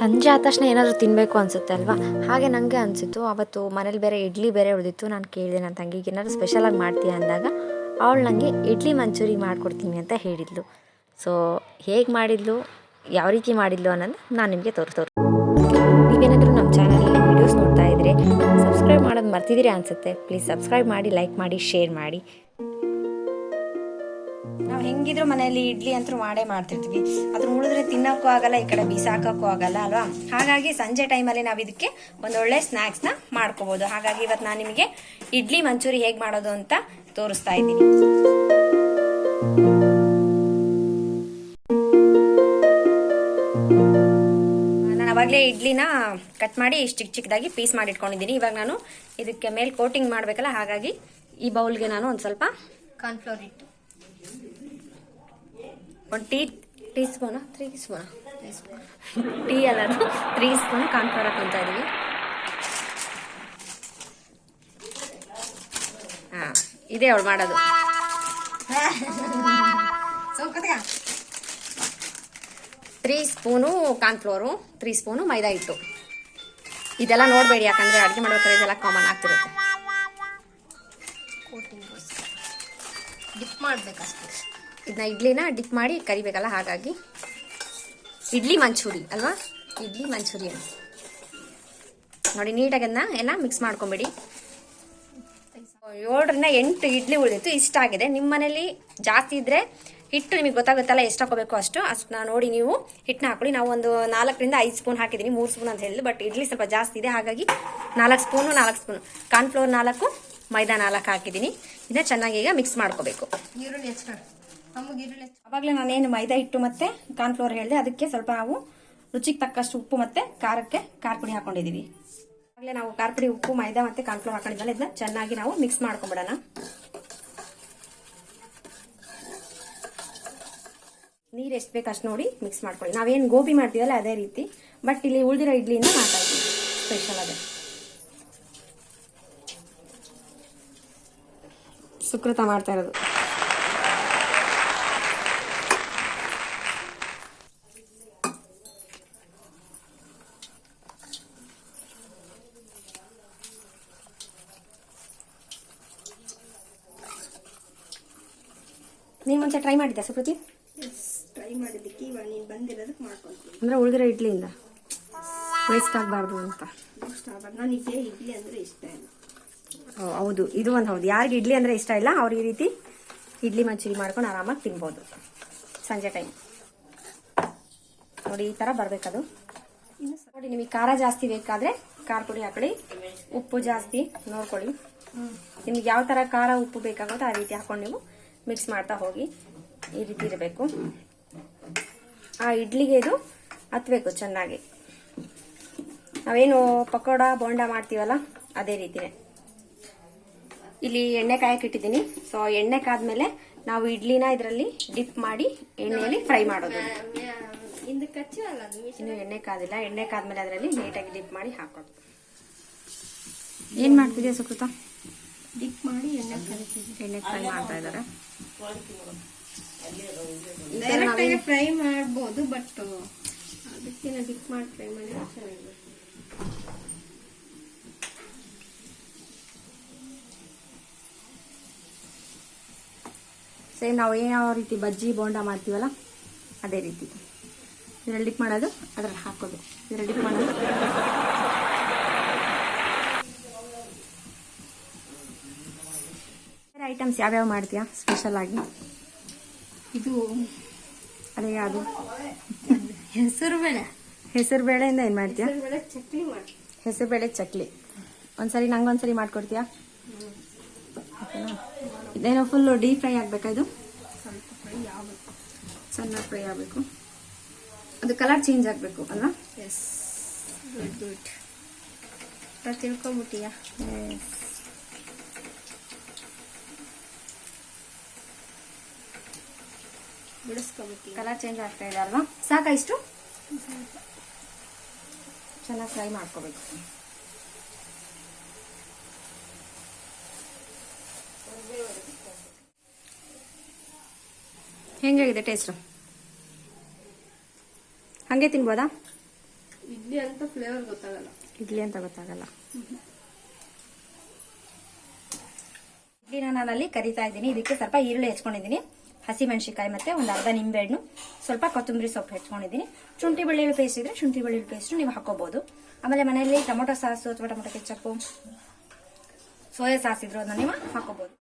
ಸಂಜೆ ಆದ ತಕ್ಷಣ ಏನಾದರೂ ತಿನ್ನಬೇಕು ಅನಿಸುತ್ತೆ ಅಲ್ವಾ? ಹಾಗೆ ನನಗೆ ಅನಿಸಿತ್ತು. ಅವತ್ತು ಮನೇಲಿ ಬೇರೆ ಇಡ್ಲಿ ಬೇರೆ ಉಳಿದಿತ್ತು. ನಾನು ಕೇಳಿದೆ ನನ್ನ ತಂಗಿಗೆ, ಏನಾದರೂ ಸ್ಪೆಷಲಾಗಿ ಮಾಡ್ತೀಯ? ಅಂದಾಗ, ಅವಳು ನನಗೆ ಇಡ್ಲಿ ಮಂಚೂರಿ ಮಾಡಿಕೊಡ್ತೀನಿ ಅಂತ ಹೇಳಿದ್ಲು. ಸೊ ಹೇಗೆ ಮಾಡಿದ್ಲು? ಯಾವ ರೀತಿ ಮಾಡಿದ್ಲು ಅನ್ನೋದು ನಾನು ನಿಮಗೆ ತೋರಿಸ್ತೋರು ನೀವೇನಾದರೂ ನಮ್ಮ ಚಾನಲಲ್ಲಿ ವೀಡಿಯೋಸ್ ನೋಡ್ತಾ ಇದ್ರೆ ಸಬ್ಸ್ಕ್ರೈಬ್ ಮಾಡೋದು ಮರ್ತಿದ್ದೀರಿ ಅನಿಸುತ್ತೆ. ಪ್ಲೀಸ್ ಸಬ್ಸ್ಕ್ರೈಬ್ ಮಾಡಿ ಲೈಕ್ ಮಾಡಿ ಶೇರ್ ಮಾಡಿ. ನಾವು ಹೆಂಗಿದ್ರು ಮನೆಯಲ್ಲಿ ಇಡ್ಲಿ ಅಂತೂ ಮಾಡೇ ಮಾಡ್ತಿರ್ತೀವಿ ಅದ್ರ ಉಳಿದ್ರೆ ತಿನ್ನೋಕ್ಕೂ ಆಗಲ್ಲ, ಈ ಕಡೆ ಬಿಸಾಕಕ್ಕೂ ಆಗಲ್ಲ ಅಲ್ವಾ? ಹಾಗಾಗಿ ಸಂಜೆ ಟೈಮಲ್ಲಿ ನಾವು ಇದಕ್ಕೆ ಒಂದೊಳ್ಳೆ ಸ್ನ್ಯಾಕ್ಸ್ನ ಮಾಡ್ಕೋಬಹುದು ಹಾಗಾಗಿ ಇವತ್ತು ನಾನು ನಿಮಗೆ ಇಡ್ಲಿ ಮಂಚೂರಿ ಹೇಗೆ ಮಾಡೋದು ಅಂತ ತೋರಿಸ್ತಾ ಇದ್ದೀನಿ. ನಾನು ಅವಾಗಲೇ ಇಡ್ಲಿನ ಕಟ್ ಮಾಡಿ ಚಿಕ್ಕ ಚಿಕ್ಕದಾಗಿ ಪೀಸ್ ಮಾಡಿ ಇಟ್ಕೊಂಡಿದ್ದೀನಿ ಇವಾಗ ನಾನು ಇದಕ್ಕೆ ಮೇಲೆ ಕೋಟಿಂಗ್ ಮಾಡಬೇಕಲ್ಲ, ಹಾಗಾಗಿ ಈ ಬೌಲ್ಗೆ ನಾನು ಒಂದು ಸ್ವಲ್ಪ ಕಾರ್ನ್ಫ್ಲೋರ್ ಇಟ್ಟು. ಒಂದು ಟೀ ಟೀ ಸ್ಪೂನ? ತ್ರೀ ಸ್ಪೂನ? ಟೀ ಅಲ್ಲ ತ್ರೀ ಸ್ಪೂನ್ ಕಾನ್ಫ್ಲವರ್ ಅಂತ ಇದೀವಿ. ಹಾ ಇದೇ ಅವಳು ಮಾಡೋದು. Three spoon cornflour three spoon maida ಹಿಟ್ಟು. ಇದೆಲ್ಲ ನೋಡಬೇಡಿ ಯಾಕಂದ್ರೆ ಅಡುಗೆ ಮಾಡ್ಬೇಕಾದ್ರೆ ಇದೆಲ್ಲ ಕಾಮನ್ ಆಗ್ತಿರುತ್ತೆ. ಡಿಪ್ ಮಾಡಬೇಕಷ್ಟೇ. ಇದನ್ನ ಇಡ್ಲಿನ ಡಿಪ್ ಮಾಡಿ ಕರಿಬೇಕಲ್ಲ, ಹಾಗಾಗಿ. ಇಡ್ಲಿ ಮಂಚೂರಿ, ಅಲ್ವಾ? ಇಡ್ಲಿ ಮಂಚೂರಿ ನೋಡಿ, ನೀಟಾಗಿ ಅದನ್ನ ಎಲ್ಲ ಮಿಕ್ಸ್ ಮಾಡ್ಕೊಂಬಿಡಿ. ಏಳರಿಂದ ಎಂಟು ಇಡ್ಲಿ ಉಳಿದಿತ್ತು, ಇಷ್ಟ ಆಗಿದೆ. ನಿಮ್ಮ ಮನೇಲಿ ಜಾಸ್ತಿ ಇದ್ರೆ ಹಿಟ್ಟು ನಿಮಗೆ ಗೊತ್ತಾಗುತ್ತಲ್ಲ, ಎಷ್ಟು ಹಾಕೋಬೇಕು ಅಷ್ಟು ಅಷ್ಟನ್ನ ನೋಡಿ ನೀವು ಹಿಟ್ಟನ್ನ ಹಾಕೊಳ್ಳಿ ನಾವು ಒಂದು ನಾಲ್ಕರಿಂದ ಐದು ಸ್ಪೂನ್ ಹಾಕಿದ್ದೀನಿ ಮೂರು ಸ್ಪೂನ್ ಅಂತ ಹೇಳಿದ್ರು, ಬಟ್ ಇಡ್ಲಿ ಸ್ವಲ್ಪ ಜಾಸ್ತಿ ಇದೆ, ಹಾಗಾಗಿ ನಾಲ್ಕು ಸ್ಪೂನು ನಾಲ್ಕು ಸ್ಪೂನು. ಕಾರ್ನ್ಫ್ಲೋರ್ ನಾಲ್ಕು, ಮೈದಾ ನಾಲ್ಕು ಹಾಕಿದ್ದೀನಿ ಇದನ್ನ ಚೆನ್ನಾಗಿ ಈಗ ಮಿಕ್ಸ್ ಮಾಡ್ಕೋಬೇಕು. ಈರುಳ್ಳಿ ಹೆಚ್ ಅವಾಗಲೇ ನಾನೇನು ಮೈದಾ ಹಿಟ್ಟು ಮತ್ತೆ ಕಾರ್ನ್ಫ್ಲೋರ್ ಹೇಳಿದೆ, ಅದಕ್ಕೆ ಸ್ವಲ್ಪ ನಾವು ರುಚಿಗೆ ತಕ್ಕಷ್ಟು ಉಪ್ಪು ಮತ್ತೆ ಖಾರಕ್ಕೆ ಖಾರ ಪುಡಿ ಹಾಕೊಂಡಿದೀವಿ. ಆಗಲೇ ನಾವು ಖಾರ ಪುಡಿ ಉಪ್ಪು, ಮೈದಾ ಮತ್ತೆ ಕಾರ್ನ್ಫ್ಲೋರ್ ಹಾಕೊಂಡಿದ್ದಲ್ಲ ಇದನ್ನ ಚೆನ್ನಾಗಿ ನಾವು ಮಿಕ್ಸ್ ಮಾಡ್ಕೊಂಬಿಡೋಣ. ನೀರು ಎಷ್ಟು ಬೇಕು ಅಷ್ಟು ನೋಡಿ ಮಿಕ್ಸ್ ಮಾಡ್ಕೊಳ್ಳಿ. ನಾವೇನು ಗೋಬಿ ಮಾಡ್ತೀವಲ್ಲ ಅದೇ ರೀತಿ, ಬಟ್ ಇಲ್ಲಿ ಉಳಿದಿರೋ ಇಡ್ಲಿಯಿಂದ ಮಾಡ್ತಾ ಇದ್ದೀವಿ ಸ್ಪೆಷಲ್ ಅದೇ ಸುಕೃತ ಮಾಡ್ತಾ ಇರೋದು. ನೀನು ಮುಂಚೆ ಟ್ರೈ ಮಾಡಿದ್ದೆ ಸುಪ್ರತಿ ಟ್ರೈ ಮಾಡಿದ್ದಕ್ಕೆ ಇವಾಗ ನೀನು ಬಂದಿರೋದಕ್ಕೆ ಮಾಡ್ಕೊತೀನಿ. ಅಂದ್ರೆ ಉಳಿದಿರೋ ಇಡ್ಲಿಯಿಂದ? ವೇಸ್ಟ್ ಆಗಬಾರ್ದು ಅಂತ. ಆಗ್ಬಾರ್ದು. ನನಗೆ ಇಡ್ಲಿ ಅಂದರೆ ಇಷ್ಟ ಇಲ್ಲ. ಹೌದು. ಇದು ಒಂದು ಹೌದು. ಯಾರಿಗೆ ಇಡ್ಲಿ ಅಂದ್ರೆ ಇಷ್ಟ ಇಲ್ಲ ಅವ್ರು ಈ ರೀತಿ ಇಡ್ಲಿ ಮಂಚೂರಿ ಮಾಡ್ಕೊಂಡು ಆರಾಮಾಗಿ ತಿನ್ಬೋದು. ಸಂಜೆ ಟೈಮ್ ನೋಡಿ ಈ ತರ ಬರ್ಬೇಕದು. ನೋಡಿ ನಿಮಗೆ ಖಾರ ಜಾಸ್ತಿ ಬೇಕಾದ್ರೆ ಖಾರ ಪುಡಿ ಹಾಕೊಳ್ಳಿ. ಉಪ್ಪು ಜಾಸ್ತಿ ನೋಡ್ಕೊಳ್ಳಿ. ನಿಮ್ಗೆ ಯಾವ ತರ ಖಾರ ಉಪ್ಪು ಬೇಕಾಗುತ್ತೋ ಆ ರೀತಿ ಹಾಕೊಂಡು ನೀವು ಮಿಕ್ಸ್ ಮಾಡ್ತಾ ಹೋಗಿ ಈ ರೀತಿ ಇರಬೇಕು. ಆ ಇಡ್ಲಿಗೆ ಇದು ಹತ್ಬೇಕು ಚೆನ್ನಾಗಿ. ನಾವೇನು ಪಕೋಡ ಬೋಂಡ ಮಾಡ್ತೀವಲ್ಲ ಅದೇ ರೀತಿನೇ. ಇಲ್ಲಿ ಎಣ್ಣೆ ಕಾಯಕ್ಕೆ ಇಟ್ಟಿದ್ದೀನಿ ಸೊ ಎಣ್ಣೆ ಕಾದ್ಮೇಲೆ ನಾವು ಇಡ್ಲಿನ ಇದರಲ್ಲಿ ಡಿಪ್ ಮಾಡಿ ಎಣ್ಣೆಯಲ್ಲಿ ಫ್ರೈ ಮಾಡೋದು. ಇನ್ನು ಎಣ್ಣೆ ಕಾದಿಲ್ಲ. ಎಣ್ಣೆ ಕಾದ್ಮೇಲೆ ಅದರಲ್ಲಿ ನೀಟಾಗಿ ಡಿಪ್ ಮಾಡಿ ಹಾಕೋದು. ಏನ್ ಮಾಡ್ತಿದ್ಯಾ ಸುಕೃತ? ಡಿಪ್ ಮಾಡಿ ಎಣ್ಣೆ ಎಣ್ಣೆ ಫ್ರೈ ಮಾಡ್ತಾ ಇದಾರೆ ಡೈರೆಕ್ಟಾಗಿ ಫ್ರೈ ಮಾಡ್ಬೋದು ಬಟ್ ಅದಕ್ಕೆ ಡಿಪ್ ಮಾಡಿ ಫ್ರೈ ಮಾಡಿದ್ರೆ ಚೆನ್ನಾಗಿರುತ್ತೆ. ಸೇಮ್ ನಾವು ಯಾವ ರೀತಿ ಬಜ್ಜಿ ಬೋಂಡ ಮಾಡ್ತೀವಲ್ಲ ಅದೇ ರೀತಿ. ಇದರಲ್ಲಿ ಡಿಪ್ ಮಾಡೋದು ಅದ್ರಲ್ಲಿ ಹಾಕೋದು. ಇದರಲ್ಲಿ ಡಿಪ್ ಮಾಡೋದು. ಐಟಮ್ಸ್ ಯಾವ್ಯಾವ ಮಾಡ್ತೀಯಾ ಸ್ಪೆಷಲ್ ಆಗಿ? ಇದು ಅದೇ ಯಾವುದು? ಹೆಸರು ಬೇಳೆ. ಹೆಸರು ಬೇಳೆಯಿಂದ ಏನು ಮಾಡ್ತೀಯಾ? ಚಕ್ಲಿ ಮಾಡಿ ಹೆಸರು ಬೇಳೆ ಚಕ್ಲಿ. ಒಂದ್ಸರಿ ನಂಗೊಂದ್ಸರಿ ಮಾಡ್ಕೊಡ್ತೀಯಾ? ಓಕೆನಾ? ಇದೇನೋ ಫುಲ್ಲು ಡೀಪ್ ಫ್ರೈ ಆಗಬೇಕಾ ಇದು? ಸ್ವಲ್ಪ ಫ್ರೈ ಆಗಬೇಕು. ಚೆನ್ನಾಗಿ ಫ್ರೈ ಆಗಬೇಕು. ಅದು ಕಲರ್ ಚೇಂಜ್ ಆಗಬೇಕು ಅಲ್ವಾ? ಎಸ್ ಗುಡ್ ಗುಡ್ ತಿಳ್ಕೊಂಬಿಟ್ಟಿಯಾ? ಬಿಡಿಸ್ಕೊಂಬಿಟ್ಟಿಯಾ ಕಲರ್ ಚೇಂಜ್ ಆಗ್ತಾ ಇದೆ ಅಲ್ವಾ? ಸಾಕಾ ಇಷ್ಟು? ಚೆನ್ನಾಗಿ ಫ್ರೈ ಮಾಡ್ಕೋಬೇಕು. ಹೆಂಗಾಗಿದೆ ಟೇಸ್ಟು ಹಾಗೆ ತಿನ್ಬೋದಾ? ಇಡ್ಲಿ ಅಂತ ಫ್ಲೇವರ್ ಗೊತ್ತಾಗಲ್ಲ. ಇಡ್ಲಿ ಅಂತ ಗೊತ್ತಾಗಲ್ಲ. ಇಡ್ಲಿನ ಅಲ್ಲಿ ಕರಿತಾ ಇದ್ದೀನಿ. ಇದಕ್ಕೆ ಸ್ವಲ್ಪ ಈರುಳ್ಳಿ ಹೆಚ್ಕೊಂಡಿದ್ದೀನಿ. ಹಸಿ ಮೆಣಸಿಕಾಯಿ ಮತ್ತೆ ಒಂದು ಅರ್ಧ ನಿಂಬೆ ಹಣ್ಣು ಸ್ವಲ್ಪ ಕೊತ್ತಂಬರಿ ಸೊಪ್ಪು ಹೆಚ್ಕೊಂಡಿದ್ದೀನಿ. ಶುಂಠಿ ಬೆಳ್ಳುಳ್ಳಿ ಪೇಸ್ಟ್ ಇದ್ರೆ ಶುಂಠಿ ಬೆಳ್ಳುಳ್ಳಿ ಪೇಸ್ಟ್ ನೀವು ಹಾಕೋಬಹುದು ಆಮೇಲೆ ಮನೆಯಲ್ಲಿ ಟೊಮೊಟೊ ಸಾಸು ಅಥವಾ ಟೊಮೊಟೊ ಕೆಚ್ಚಪ್ಪು ಸೋಯಾ ಸಾಸ್ ಇದ್ರು ಅದನ್ನ ನೀವು ಹಾಕೋಬಹುದು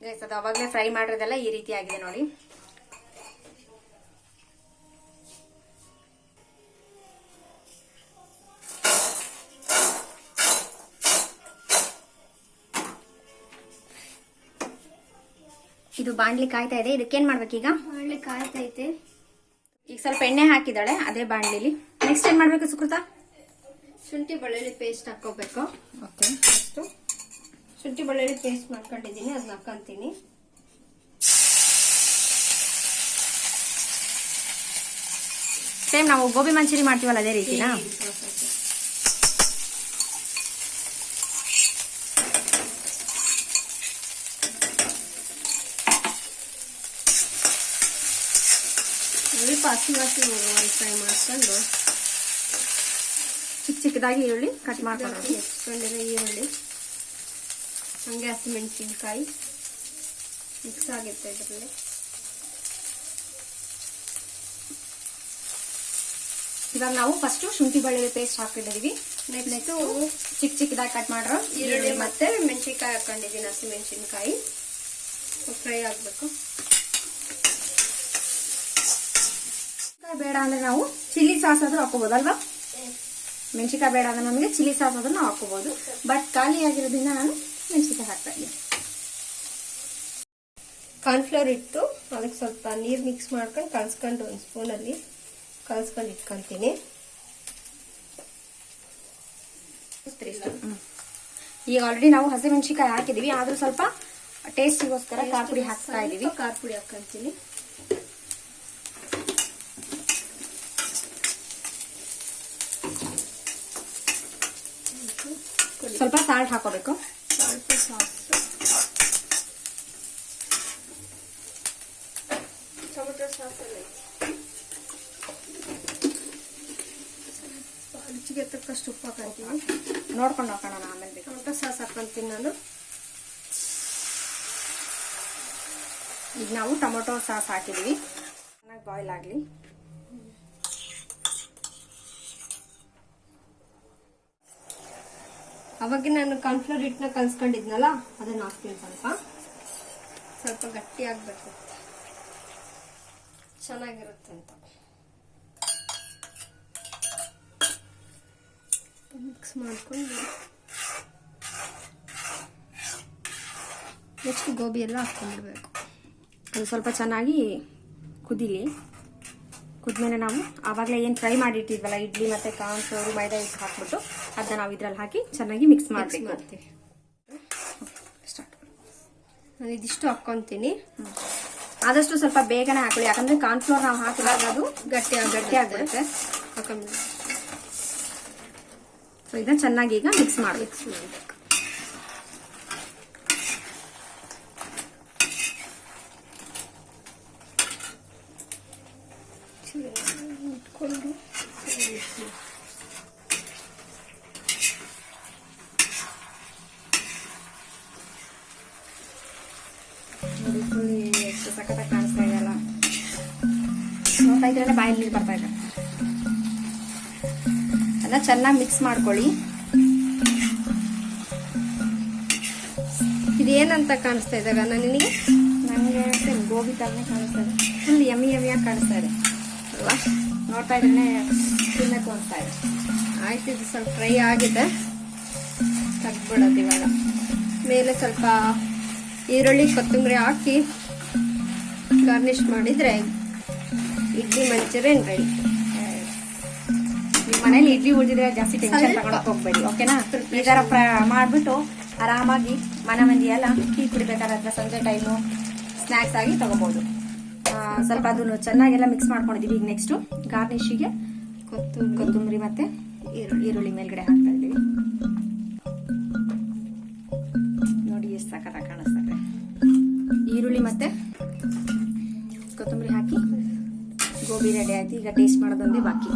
ಗೈಸ್ ಅದು ಅವಾಗಲೇ ಫ್ರೈ ಮಾಡಿರೋದೆಲ್ಲ ಈ ರೀತಿ ಆಗಿದೆ ನೋಡಿ. ಇದು ಬಾಣ್ಲಿ ಕಾಯ್ತಾ ಇದೆ. ಇದಕ್ಕೇನ್ ಮಾಡ್ಬೇಕೀಗ ಕಾಯ್ತಾ ಇದೆ. ಈಗ ಸ್ವಲ್ಪ ಎಣ್ಣೆ ಹಾಕಿದಾಳೆ ಅದೇ ಬಾಣ್ಲಿಲಿ. ನೆಕ್ಸ್ಟ್ ಏನ್ ಮಾಡ್ಬೇಕು ಸುಕೃತ? ಶುಂಠಿ ಬೆಳ್ಳುಳ್ಳಿ ಪೇಸ್ಟ್ ಹಾಕೋಬೇಕು ಓಕೆ ಅಷ್ಟು ಶುಂಠಿ ಬೆಳ್ಳುಳ್ಳಿ ಪೇಸ್ಟ್ ಮಾಡ್ಕೊಂಡಿದ್ದೀನಿ ಅದನ್ನ ಹಾಕೊಂತೀನಿ ಸೇಮ್ ನಾವು ಗೋಬಿ ಮಂಚೂರಿ ಮಾಡ್ತೀವಲ್ಲ ಅದೇ ರೀತಿನಾ? ಸ್ವಲ್ಪ ಹಸಿ ಹಸಿ ಒಂದು ಫ್ರೈ ಮಾಡ್ಕೊಂಡು ಚಿಕ್ಕ ಚಿಕ್ಕದಾಗಿ ಈರುಳ್ಳಿ ಕಟ್ ಮಾಡ್ಕೊಂಡು ಈರುಳ್ಳಿ. ಹಂಗೆ ಹಸಿಮೆಣಸಿನ್ಕಾಯಿ ಮಿಕ್ಸ್ ಆಗುತ್ತೆ ಇದರಲ್ಲಿ. ಇವಾಗ ನಾವು ಫಸ್ಟ್ ಶುಂಠಿ ಬೆಳ್ಳುಳ್ಳಿ ಪೇಸ್ಟ್ ಹಾಕಿದ್ದೀವಿ ನೆಕ್ಸ್ಟು ಚಿಕ್ಕ ಚಿಕ್ಕದಾಗಿ ಕಟ್ ಮಾಡಿರೋ ಈರುಳ್ಳಿ ಮತ್ತೆ ಮೆಣಸಿನ್ಕಾಯಿ ಹಾಕೊಂಡಿದ್ದೀನಿ ಹಸಿಮೆಣಸಿನ್ಕಾಯಿ ಫ್ರೈ ಆಗಬೇಕು. ಬೇಡ ಅಂದ್ರೆ ನಾವು ಚಿಲ್ಲಿ ಸಾಸ್ ಆದ್ರೂ ಹಾಕೋಬಹುದಲ್ವಾ ಮೆಣಸಿಕಾಯಿ ಬೇಡ ಅಂದ್ರೆ ನಮಗೆ ಚಿಲ್ಲಿ ಸಾಸ್ ಆದ್ರೂ ನಾವು ಹಾಕೋಬಹುದು ಬಟ್ ಖಾಲಿ ಆಗಿರೋದ್ರಿಂದ ನಾನು ಮೆಣಸಿಕಾಯಿ ಹಾಕ್ತಾ ಇದ್ದೀನಿ ಕಾರ್ನ್ಫ್ಲವರ್ ಇಟ್ಟು ಅದಕ್ಕೆ ಸ್ವಲ್ಪ ನೀರು ಮಿಕ್ಸ್ ಮಾಡ್ಕೊಂಡು ಕಲ್ಸ್ಕೊಂಡು ಒಂದು ಸ್ಪೂನಲ್ಲಿ ಕಲ್ಸ್ಕೊಂಡು ಇಟ್ಕೊಂತೀನಿ ಈಗ ಆಲ್ರೆಡಿ ನಾವು ಹಸಿಮೆಣಸಿಕಾಯಿ ಹಾಕಿದೀವಿ ಆದರೂ ಸ್ವಲ್ಪ ಟೇಸ್ಟಿಗೋಸ್ಕರ ಖಾರ ಪುಡಿ ಹಾಕ್ತಾ ಇದೀವಿ. ಖಾರ ಪುಡಿ ಹಾಕೊಂತೀನಿ ಸ್ವಲ್ಪ ಸಾಲ್ಟ್ ಹಾಕೋಬೇಕು ಸ್ವಲ್ಪ ಸಾಸು ಟೊಮೆಟೊ ಸಾಸಲ್ಲಿ ರುಚಿಗೆ ತಕ್ಕಷ್ಟು ಉಪ್ಪು ಹಾಕೊಂತೀನಿ ನೋಡ್ಕೊಂಡು ಹಾಕೋಣ ಆಮೇಲೆ ಟೊಮೆಟೊ ಸಾಸ್ ಹಾಕೊಂತೀನಿ ನಾನು ಈಗ ನಾವು ಟೊಮೊಟೊ ಸಾಸ್ ಹಾಕಿದೀವಿ ಚೆನ್ನಾಗಿ ಬಾಯ್ಲ್ ಆಗಲಿ ಅವಾಗ ನಾನು ಕಾರ್ನ್ಫ್ಲೋರ್ ಹಿಟ್ಟನ್ನ ಕಲ್ಸ್ಕೊಂಡಿದ್ನಲ್ಲ ಅದನ್ನ ಹಾಕ್ತೀನಿ ಸ್ವಲ್ಪ. ಸ್ವಲ್ಪ ಗಟ್ಟಿ ಆಗ್ಬೇಕು. ಚೆನ್ನಾಗಿರುತ್ತೆ ಅಂತ. ಮಿಕ್ಸ್ ಮಾಡ್ಕೊಂಡು. ನೆಕ್ಸ್ಟ್ ಗೋಬಿ ಎಲ್ಲ ಹಾಕ್ಕೊಂಡಿರ್ಬೇಕು. ಅದು ಸ್ವಲ್ಪ ಚೆನ್ನಾಗಿ ಕುದಿಲಿ. ಕುದ್ಮೇಲೆ ನಾವು ಆವಾಗಲೇ ಏನು ಫ್ರೈ ಮಾಡಿಟ್ಟಿದ್ವಲ್ಲ ಇಡ್ಲಿ ಮತ್ತು ಕಾರ್ನ್ ಫ್ಲೋರು ಮೈದಾ ಹಿಟ್ಟು ಹಾಕ್ಬಿಟ್ಟು ಅದನ್ನ ನಾವು ಇದ್ರಲ್ಲಿ ಹಾಕಿ ಚೆನ್ನಾಗಿ ಮಿಕ್ಸ್ ಮಾಡಿ ಮಾಡ್ತೀವಿ. ಸ್ಟಾರ್ಟ್ ನಾನು ಇದಿಷ್ಟು ಹಾಕ್ಕೊತೀನಿ. ಆದಷ್ಟು ಸ್ವಲ್ಪ ಬೇಗನೆ ಹಾಕೊಳ್ಳಿ. ಯಾಕಂದ್ರೆ ಕಾರ್ನ್ ಫ್ಲೋರ್ ನಾವು ಹಾಕಿದಾಗ ಅದು ಗಟ್ಟಿ ಗಟ್ಟಿ ಆಗ್ಬಿಡುತ್ತೆ. ಹಾಕೊಂಡ್ಬಿಡಿ ಸೊ ಇದನ್ನ ಚೆನ್ನಾಗಿ ಈಗ ಮಿಕ್ಸ್ ಮಾಡಿ. ಮಿಕ್ಸ್ ಮಾಡಬೇಕು ಇಟ್ಕೊಂಡು ಎಷ್ಟು ಸಖತ್ತಾಗಿ ಕಾಣಿಸ್ತಾ ಇದೆಯಲ್ಲ ನೋಡ್ತಾ ಇದ್ರೆ ಬಾಯಲ್ಲಿ ನೀರು ಬರ್ತಾ ಇದೆ ಅದನ್ನ ಚೆನ್ನಾಗಿ ಮಿಕ್ಸ್ ಮಾಡ್ಕೊಳ್ಳಿ ಇದೇನಂತ ಕಾಣಿಸ್ತಾ ಇದ್ದಾಗ ನಿನಗೆ ನನಗೆ ಗೋಬಿ ಥರನೇ ಕಾಣಿಸ್ತಾ ಇದೆ. ಫುಲ್ ಯಮಿ ಯಮಿಯಾಗಿ ಕಾಣಿಸ್ತಾ ಇದೆ. ಅಲ್ವಾ ನೋಡ್ತಾ ಇದ್ರೆ ತಿನ್ನಕ್ಕೆ ಅನಿಸ್ತಾ ಇದೆ ಆಯ್ತು ಇದು ಸ್ವಲ್ಪ ಫ್ರೈ ಆಗಿದೆ. ತೆಗ್ದ್ಬಿಡೋದು ಇವಾಗ. ಮೇಲೆ ಸ್ವಲ್ಪ ಈರುಳ್ಳಿ ಕೊತ್ತಂಬರಿ ಹಾಕಿ ಗಾರ್ನಿಷ್ ಮಾಡಿದರೆ ಇಡ್ಲಿ ಮಂಚೂರಿಯನ್ ರೆಡಿ ನಿಮ್ಮ ಮನೇಲಿ ಇಡ್ಲಿ ಉಳಿದಿದ್ರೆ ಜಾಸ್ತಿ ಟೆನ್ಷನ್ ತಗೊಳಕ್ ಹೋಗ್ಬೇಡಿ ಓಕೆನಾ ಈ ಪ್ರ- ಮಾಡ್ಬಿಟ್ಟು ಆರಾಮಾಗಿ ಮನೆ ಮಂದಿ ಎಲ್ಲ ಟೀ ಕುಡಿಬೇಕಾದ್ರೆ ಸಂಜೆ ಟೈಮು ಸ್ನ್ಯಾಕ್ಸ್ ಆಗಿ ತಗೋಬಹುದು. ಸ್ವಲ್ಪ ಅದನ್ನು ಚೆನ್ನಾಗೆಲ್ಲ ಮಿಕ್ಸ್ ಮಾಡ್ಕೊಂಡಿದೀವಿ. ಈಗ ನೆಕ್ಸ್ಟು ಗಾರ್ನಿಶಿಗೆ ಕೊತ್ತಂಬರಿ. ಕೊತ್ತಂಬರಿ ಮತ್ತೆ ಈರುಳ್ಳಿ ಈರುಳ್ಳಿ ಮೇಲ್ಗಡೆ ಹಾಕ್ತಾ ಇದ್ದೀವಿ. ನೋಡಿ ಎಷ್ಟು ಸಖತ್ತಾಗಿ ಕಾಣಿಸ್ತದೆ ಈರುಳ್ಳಿ ಮತ್ತೆ ಕೊತ್ತಂಬರಿ ಹಾಕಿ, ಗೋಬಿ ರೆಡಿ ಆಯ್ತು. ಈಗ ಟೇಸ್ಟ್ ಮಾಡೋದೊಂದೇ ಬಾಕಿ.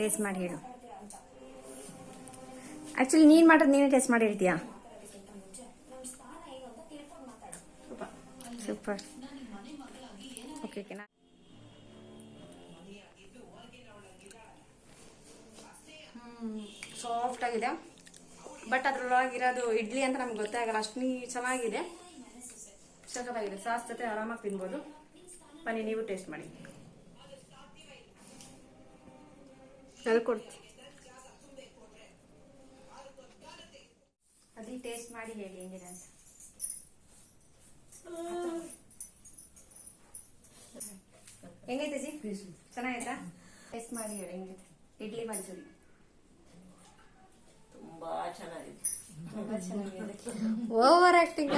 ಟೇಸ್ಟ್ ಮಾಡಿ ಹೇಳು. ಆಕ್ಚುಲಿ ನೀನ್ ಮಾಡೋದು ನೀನೇ ಟೇಸ್ಟ್ ಮಾಡಿ ಹೇಳ್ತೀಯಾ ಸೂಪರ್ ಓಕೆ ಓಕೆ ಸಾಫ್ಟ್ ಆಗಿದೆ. ಬಟ್ ಅದ್ರೊಳಗಿರೋದು ಇಡ್ಲಿ ಅಂತ ನಮ್ಗೆ ಗೊತ್ತೇ ಆಗಲ್ಲ. ಅಷ್ಟು ಚೆನ್ನಾಗಿದೆ. ಸಖತ್ತಾಗಿದೆ ಸಾಸ್ ಜೊತೆ ಆರಾಮಾಗಿ ತಿನ್ಬೋದು. ಬನ್ನಿ, ನೀವು ಟೇಸ್ಟ್ ಮಾಡಿ. ಹೇಳ್ಕೊಡ್ತೀನಿ ಅದು ಟೇಸ್ಟ್ ಮಾಡಿ ಹೇಳಿ ಹೆಂಗಿದೆ ಅಂತ. ಹೆಂಗೈತೆ ಜಿ ಚೆನ್ನಾಗೈತಾ? ಟೇಸ್ಟ್ ಮಾಡಿ ಹೇಳಿ ಹೆಂಗೈತೆ? ಇಡ್ಲಿ ಮಂಚೂರಿ. ತುಂಬಾ ಚೆನ್ನಾಗಿದೆ. ತುಂಬಾ ಚೆನ್ನಾಗಿದೆ ಓವರ್ ಆಕ್ಟಿಂಗ್.